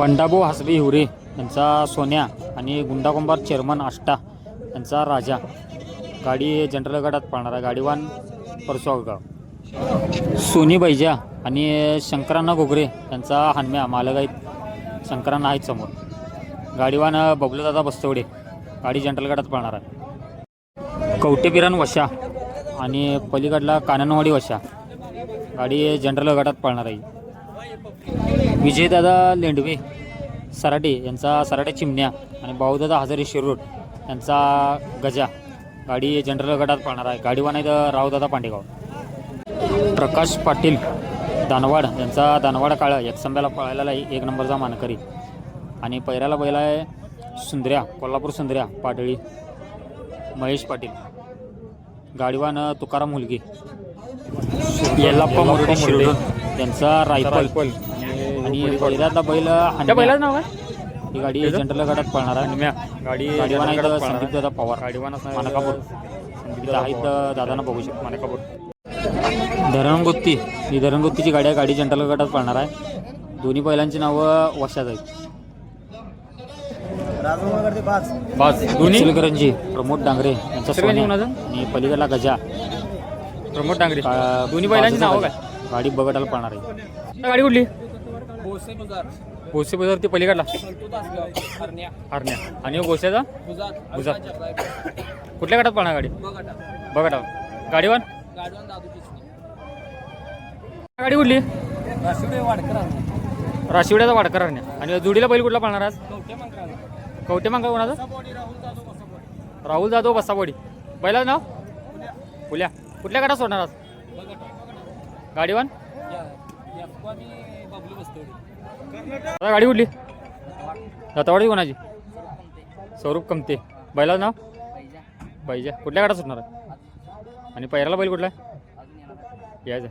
बंडाभाऊ हसबे हिवरे यांचा सोन्या आणि गुंडाकुंभार चेअरमन आष्टा यांचा राजा. गाडी जनरल गटात पाळणार आहे गाडीवान परसोगाव. सोनी बैजा आणि शंकरांना घोगरे यांचा हानम्या मालक आहेत. शंकरांना आहेत समोर. गाडीवान बबलूदादा बस्तवडे गाडी जनरल गटात पाळणार आहे. कवटेपिरान वशा आणि पलीकडला काननवाडी वशा. गाडी जनरल गटात पाळणार आहे. विजयदादा लेंडवे सराटे यांचा सराटे चिमण्या आणि भाऊदादा हजारे शिरोड यांचा गजा. गाडी जनरल गटात पाहणार आहे. गाडीवान तर रावदादा पांडेगाव. प्रकाश पाटील दानवाड यांचा दानवाड काळा एकसंब्याला पळायला एक नंबरचा मानकरी. आणि पैराला बैला आहे सुंदऱ्या कोल्हापूर सुंदऱ्या पाटळी महेश पाटील. गाडीवान तुकाराम मुलगी. येल्लाप्पा मुरडे शिरडून त्यांचा रायफल. आणि पहिल्यातला बैल. नाव ही गाडी जनरल गटात पळणार आहे. गाडी गाडीवान आहेत गटात संदीप दादा पवार. गाडीवान मानकापूर. तिथं आहेत दादांना बघू शकतो मानकापूर धरणगुत्ती. ही धरणगुत्तीची गाडी आहे. गाडी जनरल गटात पळणार आहे. दोन्ही बैलांची नावं वशात आहेत. पाच. दोन्ही? इचलकरंजी प्रमोद डांगरे यांचा इचलकरंजी सोन्या. कोणाचं? आणि पलीकडला गजा. प्रमोद डांगरे. का- दोन्ही बैलांची नावं गजा. गाडी बगटाला पळणार आहे. गाडी कुठली? भोसे बाजार. ते पलीकडला. हरण्या. आणि गोशाचा गुजरात कुठल्या गटात पळणार गाडी? बघा गाडीवर? गाडी कुठली? राशिवड्याचा वाडकर हरण्या. आणि जुडीला बैल कुठला पळणार आज? कवटे मांगा कोणाचा? राहुल जाधव बसाबोडी. बैलाचं नाव? फुल्या कुठल्या गटात सोडणार आज? गाडीवान? आता गाडी कुठली? दत्तावाडी कोणाची? स्वरूप कमते. बैलाचं नाव? पाहिजे कुठल्या गाडा सुटणार आणि पैराला बैल कुठला? यायचं.